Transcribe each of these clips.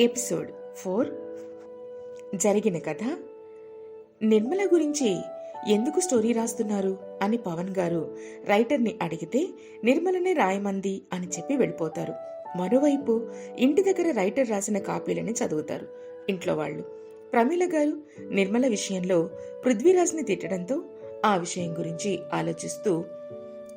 Episode four. జరిగిన కథ నిర్మల గురించి ఎందుకు స్టోరీ రాస్తున్నారు అని పవన్ గారు రైటర్ని అడిగితే నిర్మలనే రాయమంది అని చెప్పి వెళ్ళిపోతారు. మరోవైపు ఇంటి దగ్గర రైటర్ రాసిన కాపీలని చదువుతారు ఇంట్లో వాళ్ళు. ప్రమీల గారు నిర్మల విషయంలో పృథ్వీరాజ్ని తిట్టడంతో ఆ విషయం గురించి ఆలోచిస్తూ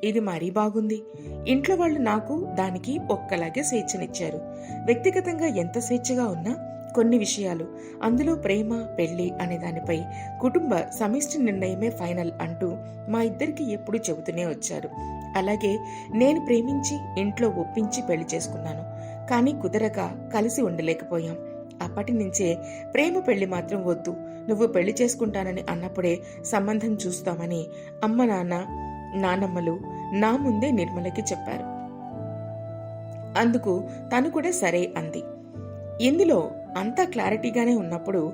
ఇది మరీ బాగుంది. ఇంట్లో వాళ్ళు నాకు దానికి ఒక్కలాగే స్వేచ్ఛనిచ్చారు. వ్యక్తిగతంగా ఎంత స్వేచ్ఛగా ఉన్నా కొన్ని విషయాలు. అందులో ప్రేమ పెళ్ళి అనే దానిపై కుటుంబ సమిష్టి నిర్ణయమే ఫైనల్ అంటూ మా ఇద్దరికి ఎప్పుడూ చెబుతూనే వచ్చారు. అలాగే నేను ప్రేమించి ఇంట్లో ఒప్పించి పెళ్ళి చేసుకున్నాను. కానీ కుదరక కలిసి ఉండలేకపోయాం. అప్పటి నుంచే ప్రేమ పెళ్ళి మాత్రం వద్దు. నువ్వు పెళ్ళి చేసుకుంటానని అన్నప్పుడే సంబంధం చూస్తామని అమ్మ నాన్న నానమ్మలు నా ముందే నిర్మలకి చెప్పారు. అందుకు తను కూడా సరే అంది. ఇందులో అంతా క్లారిటీగానే ఉన్నప్పుడు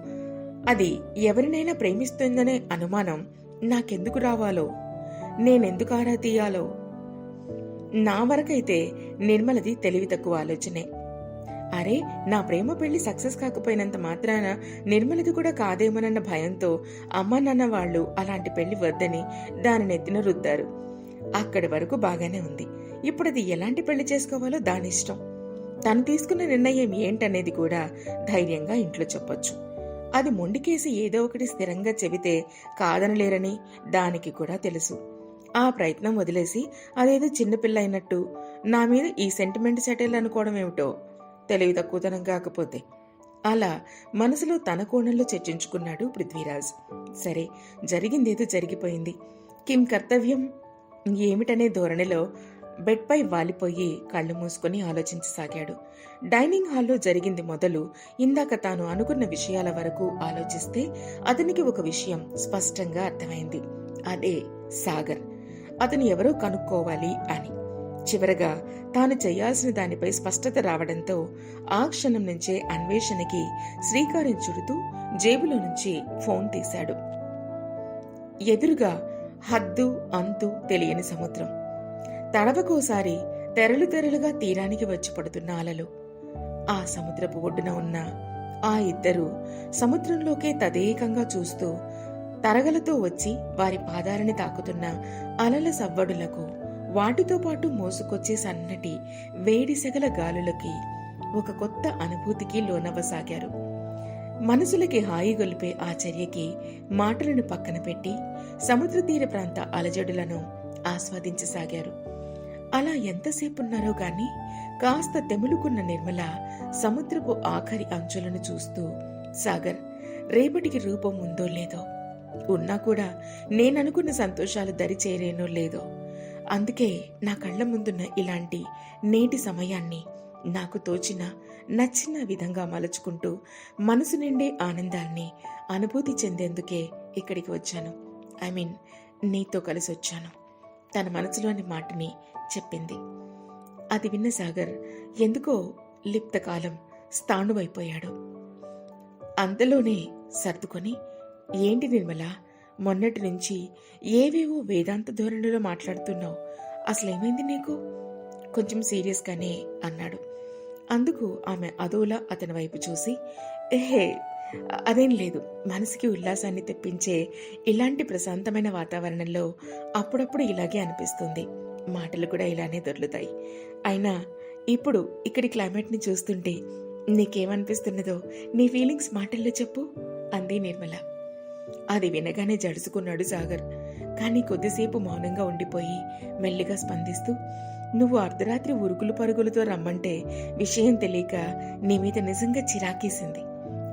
అది ఎవరినైనా ప్రేమిస్తుందనే అనుమానం నాకెందుకు రావాలో? నేనెందుకు ఆరా తీయాలో? నా వరకైతే నిర్మలది తెలివి తక్కువ ఆలోచనే. అరే నా ప్రేమ పెళ్ళి సక్సెస్ కాకపోయినంత మాత్రాన నిర్మలది కూడా కాదేమోనన్న భయంతో అమ్మ నాన్న వాళ్ళు అలాంటి పెళ్ళి వద్దని దాని నెత్తిన రుద్దారు. అక్కడి వరకు బాగానే ఉంది. ఇప్పుడు అది ఎలాంటి పెళ్ళి చేసుకోవాలో దాని ఇష్టం. తను తీసుకున్న నిర్ణయం ఏంటనేది కూడా ధైర్యంగా ఇంట్లో చెప్పొచ్చు. అది మొండికేసి ఏదో ఒకటి స్థిరంగా చెబితే కాదనలేరని దానికి కూడా తెలుసు. ఆ ప్రయత్నం వదిలేసి అదేదో చిన్నపిల్ల అయినట్టు నా మీద ఈ సెంటిమెంట్ సెటిల్ అనుకోవడం ఏమిటో తెలివి తక్కువతనం కాకపోతే. అలా మనసులో తన కోణంలో చర్చించుకున్నాడు పృథ్వీరాజ్. సరే జరిగిందేదో జరిగిపోయింది. కిమ్ కర్తవ్యం ఏమిటనే ధోరణిలో బెడ్పై వాలిపోయి కళ్ళు మూసుకొని ఆలోచించసాగాడు. డైనింగ్ హాల్లో జరిగింది మొదలు ఇందాక తాను అనుకున్న విషయాల వరకు ఆలోచిస్తే అతనికి ఒక విషయం స్పష్టంగా అర్థమైంది. అదే సాగర్. అతను ఎవరో కనుక్కోవాలి అని. చివరగా తాను చేయాల్సిన దానిపై స్పష్టత రావడంతో ఆ క్షణం నుంచే అన్వేషణకి శ్రీకారం చుడుతూ జేబులో నుంచి ఫోన్ తీశాడు. ఎదురుగా హద్దు అంతు తెలియని సముద్రం. తడవకోసారి తెరలు తెరలుగా తీరానికి వచ్చి పడుతున్న అలలు. ఆ సముద్రపు ఒడ్డున ఉన్న ఆ ఇద్దరు సముద్రంలోకే తదేకంగా చూస్తూ తరగలతో వచ్చి వారి పాదాలని తాకుతున్న అలల సవ్వడులకు వాటితో పాటు మోసుకొచ్చే సన్నటి వేడి సెగల గాలులకి ఒక కొత్త అనుభూతికి లోనవ్వసాగారు. మనసులకి హాయి గొలిపే ఆ చర్యకి మాటలను పక్కన పెట్టి సముద్ర తీర ప్రాంత అలజడులను ఆస్వాదించసాగారు. అలా ఎంతసేపున్నారో గాని కాస్త తెములుకున్న నిర్మల సముద్రపు ఆఖరి అంచులను చూస్తూ సాగర్ రేపటికి రూపం ఉందో లేదో? ఉన్నా కూడా నేననుకున్న సంతోషాలు దరిచేరేనో లేదో? అందుకే నా కళ్ళ ముందున్న ఇలాంటి నేటి సమయాన్ని నాకు తోచిన నచ్చిన విధంగా మలుచుకుంటూ మనసు నిండే ఆనందాన్ని అనుభూతి చెందేందుకే ఇక్కడికి వచ్చాను. ఐ మీన్ నీతో కలిసి వచ్చాను. తన మనసులోని మాటని చెప్పింది. అది విన్న సాగర్ ఎందుకో లిప్తకాలం స్థాణువైపోయాడు. అంతలోనే సర్దుకొని ఏంటి నిర్మల మొన్నటి నుంచి ఏవేవో వేదాంత ధోరణిలో మాట్లాడుతున్నావు. అసలేమైంది నీకు? కొంచెం సీరియస్గానే అన్నాడు. అందుకు ఆమె అదోలా అతని వైపు చూసి ఏహే అదేం లేదు. మనసుకి ఉల్లాసాన్ని తెప్పించే ఇలాంటి ప్రశాంతమైన వాతావరణంలో అప్పుడప్పుడు ఇలాగే అనిపిస్తుంది. మాటలు కూడా ఇలానే దొర్లుతాయి. అయినా ఇప్పుడు ఇక్కడి క్లైమేట్ని చూస్తుంటే నీకేమనిపిస్తున్నదో నీ ఫీలింగ్స్ మాటల్లో చెప్పు అంది నిర్మల. అది వినగానే జడుచుకున్నాడు సాగర్. కానీ కొద్దిసేపు మౌనంగా ఉండిపోయి మెల్లిగా స్పందిస్తూ నువ్వు అర్ధరాత్రి ఉరుకులు పరుగులతో రమ్మంటే విషయం తెలియక నీ మీద నిజంగా చిరాకేసింది.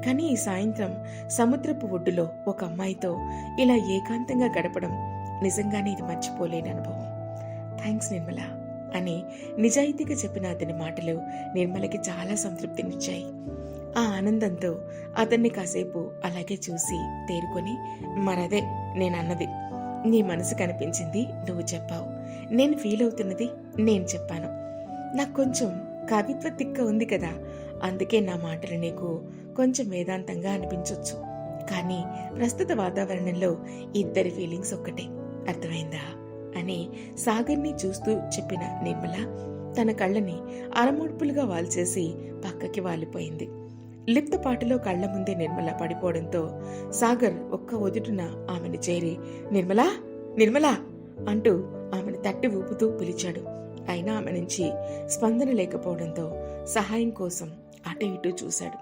కానీ ఈ సాయంత్రం సముద్రపు ఒడ్డులో ఒక అమ్మాయితో ఇలా ఏకాంతంగా గడపడం నిజంగానే ఇది మర్చిపోలేని అనుభవం. థ్యాంక్స్ నిర్మల అని నిజాయితీగా చెప్పిన అతని మాటలు నిర్మలకి చాలా సంతృప్తినిచ్చాయి. ఆ ఆనందంతో అతన్ని కాసేపు అలాగే చూసి తేరుకొని మరదే నేనన్నది. నీ మనసు కనిపించింది నువ్వు చెప్పావు. నేను ఫీల్ అవుతున్నది నేను చెప్పాను. నాకు కొంచెం కవిత్వ తిక్క ఉంది కదా. అందుకే నా మాటలు నీకు కొంచెం వేదాంతంగా అనిపించవచ్చు కానీ ప్రస్తుత వాతావరణంలో ఇద్దరి ఫీలింగ్స్ ఒక్కటే. అర్థమైందా? అని సాగర్ని చూస్తూ చెప్పిన నిర్మల తన కళ్ళని అరమోడ్పులుగా వాల్చేసి పక్కకి వాలిపోయింది. లిప్తపాటిలో కళ్ళ ముందే నిర్మల పడిపోవడంతో సాగర్ ఒక్క ఒదుటున ఆమెను చేరి నిర్మలా నిర్మలా అంటూ ఆమెను తట్టి ఊపుతూ పిలిచాడు. అయినా ఆమె నుంచి స్పందన లేకపోవడంతో సహాయం కోసం అటు ఇటు చూశాడు.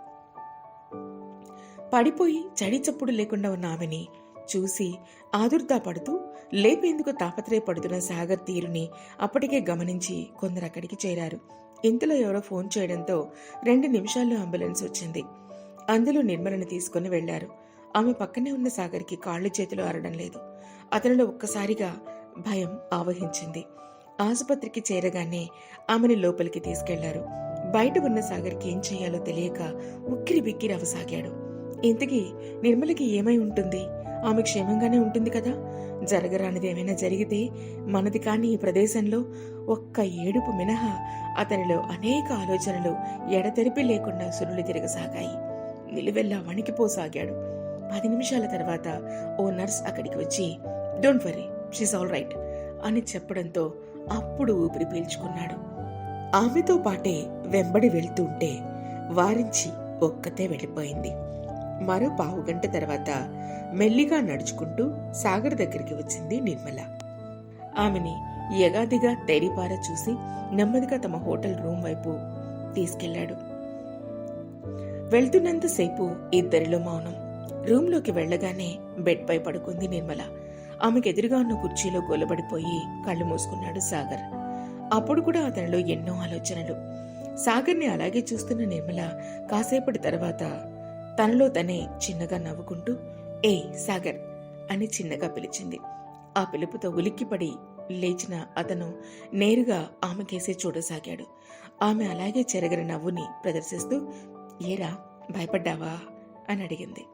పడిపోయి చడి చప్పుడు లేకుండా ఉన్న ఆమెని చూసి ఆదుర్దా పడుతూ లేపేందుకు తాపత్రయపడుతున్న సాగర్ తీరుని అప్పటికే గమనించి కొందరు అక్కడికి చేరారు. ఇంతలో ఎవరో ఫోన్ చేయడంతో రెండు నిమిషాల్లో అంబులెన్స్ వచ్చింది. అందులో నిర్మలను తీసుకుని వెళ్ళారు ఆమె పక్కనే ఉన్న సాగర్కి కాళ్ళు చేతులు ఆరడం లేదు. అతనిలో ఒక్కసారిగా భయం ఆవహించింది. ఆసుపత్రికి చేరగానే ఆమెను లోపలికి తీసుకెళ్ళారు. బయట ఉన్న సాగర్కి ఏం చేయాలో తెలియక ఉక్కిరి బిక్కిరి అవసాగాడు. ఇంతకీ నిర్మలకి ఏమై ఉంటుంది? ఆమె క్షేమంగానే ఉంటుంది కదా? జరగరానిది ఏమైనా జరిగితే మనది కాని ఈ ప్రదేశంలో ఒక్క ఏడుపు మినహా అతనిలో అనేక ఆలోచనలు ఎడతెరిపి లేకుండా సురులు తిరగసాగాయి. నిలువెల్లా వణికిపోసాగాడు. పది నిమిషాల తర్వాత ఓ నర్స్ అక్కడికి వచ్చి don't worry she's all right అని చెప్పడంతో అప్పుడు ఊపిరి పీల్చుకున్నాడు. ఆమెతో పాటే వెంబడి వెళ్తుంటే వారించి ఒక్కతే వెళ్ళిపోయింది. మరో పావు గంట తర్వాత మెల్లిగా నడుచుకుంటూ సాగర్ దగ్గరికి వచ్చింది నిర్మల. ఆమెని యగాదిగా తెరిపార చూసి నెమ్మదిగా తమ హోటల్ రూమ్ వైపు తీసుకెళ్ళాడు. వెళ్తున్నంతసేపు ఇద్దరిలో మౌనం. రూమ్లోకి వెళ్ళగానే బెడ్ పై పడుకుంది నిర్మల. ఆమెకు ఎదురుగా ఉన్న కుర్చీలో గొలబడిపోయి కళ్ళు మూసుకున్నాడు సాగర్. అప్పుడు కూడా అతనిలో ఎన్నో ఆలోచనలు. సాగర్ని అలాగే చూస్తున్న నిర్మల కాసేపటి తర్వాత తనలో తనే చిన్నగా నవ్వుకుంటూ ఏ సాగర్ అని చిన్నగా పిలిచింది. ఆ పిలుపుతో ఉలిక్కిపడి లేచిన అతను నేరుగా ఆమెకేసే చూడసాగాడు. ఆమె అలాగే చెరగని నవ్వుని ప్రదర్శిస్తూ ఏరా భయపడ్డావా? అని అడిగింది.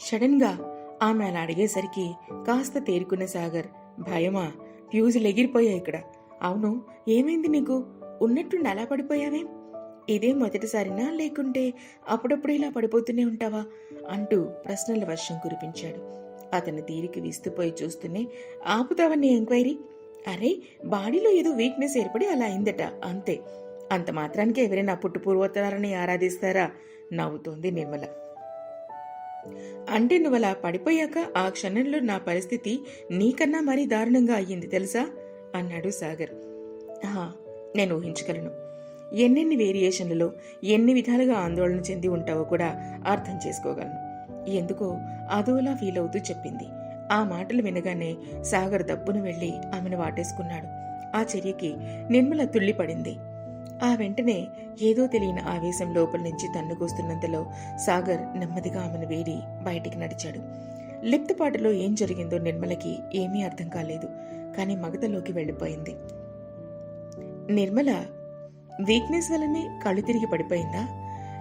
సడన్గా ఆమె అలా అడిగేసరికి కాస్త తేరుకున్న సాగర్ భయమా ఫ్యూజులు ఎగిరిపోయాయి ఇక్కడ. అవును ఏమైంది నీకు? ఉన్నట్టుండి అలా పడిపోయావేం? ఇదే మొదటిసారినా లేకుంటే అప్పుడప్పుడు ఇలా పడిపోతూనే ఉంటావా అంటూ ప్రశ్నల వర్షం కురిపించాడు. అతని తీరికి విస్తుపోయి చూస్తూనే ఆపుతావని ఎంక్వైరీ? అరే బాడీలో ఏదో వీక్నెస్ ఏర్పడి అలా అయిందట అంతే. అంత మాత్రానికి ఎవరైనా పుట్టు పూర్వోత్తరాలని ఆరాధిస్తారా? నవ్వుతోంది నిర్మల. అంటే నువ్వు అలా పడిపోయాక ఆ క్షణంలో నా పరిస్థితి నీకన్నా మరీ దారుణంగా అయ్యింది తెలుసా? అన్నాడు సాగర్. నేను ఊహించగలను. ఎన్నెన్ని వేరియేషన్లలో ఎన్ని విధాలుగా ఆందోళన చెంది ఉంటావో కూడా అర్థం చేసుకోగలను. ఎందుకో అదోలా ఫీల్ అవుతూ చెప్పింది. ఆ మాటలు వినగానే సాగర్ దప్పును వెళ్ళి ఆమెను వాటేసుకున్నాడు. ఆ చర్యకి నిర్మల తుళ్ళిపడింది. ఆ వెంటనే ఏదో తెలియని ఆవేశం లోపల నుంచి తన్నుకొస్తున్నంతలో సాగర్ నెమ్మదిగా ఆమెను వేడి బయటికి నడిచాడు. లిప్తపాటులో ఏం జరిగిందో నిర్మలకి ఏమీ అర్థం కాలేదు. కానీ మగతలోకి వెళ్ళిపోయింది. నిర్మల వీక్నెస్ వల్లనే కళ్ళు తిరిగి పడిపోయిందా?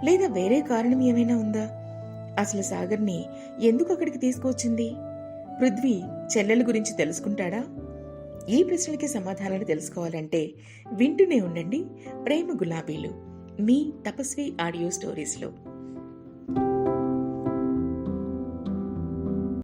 లేదా వేరే కారణం ఏమైనా ఉందా? అసలు సాగర్ని ఎందుకు అక్కడికి తీసుకువచ్చింది? పృథ్వీ చెల్లెల గురించి తెలుసుకుంటాడా? ఈ ప్రశ్నలకి సమాధానాలు తెలుసుకోవాలంటే వింటూనే ఉండండి ప్రేమ గులాబీలు మీ తపస్వి ఆడియో స్టోరీస్లో.